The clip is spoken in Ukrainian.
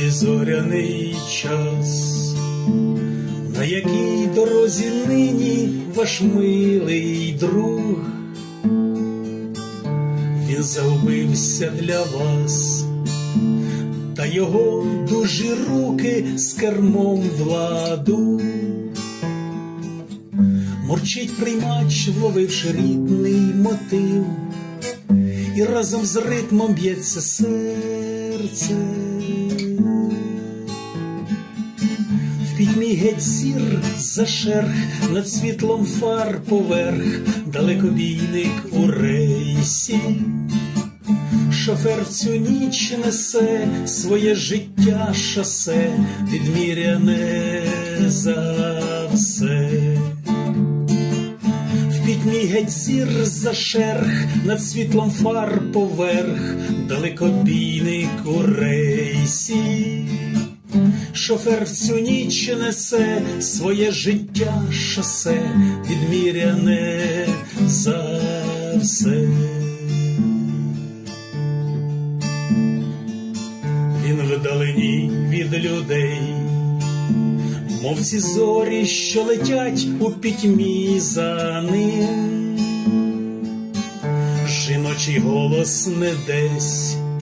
той зоряний час, на якій дорозі нині ваш милий друг, він загубився для вас, та його дужі руки з кермом владу. Мурчить приймач, вловивши рідний мотив, і разом з ритмом б'ється серце. В пітьмі геть зір за шерх, над світлом фар поверх, далекобійник у рейсі. Шофер цю ніч несе своє життя шосе, відміряне за все. Пітьмі геть за шерх, над світлом фар поверх, далекобійник у рейсі. Шофер в цю ніч несе своє життя шосе, відміряне за все. Він вдалині від людей, мов ці зорі, що летять у пітьмі за ним. Жіночий голос не десь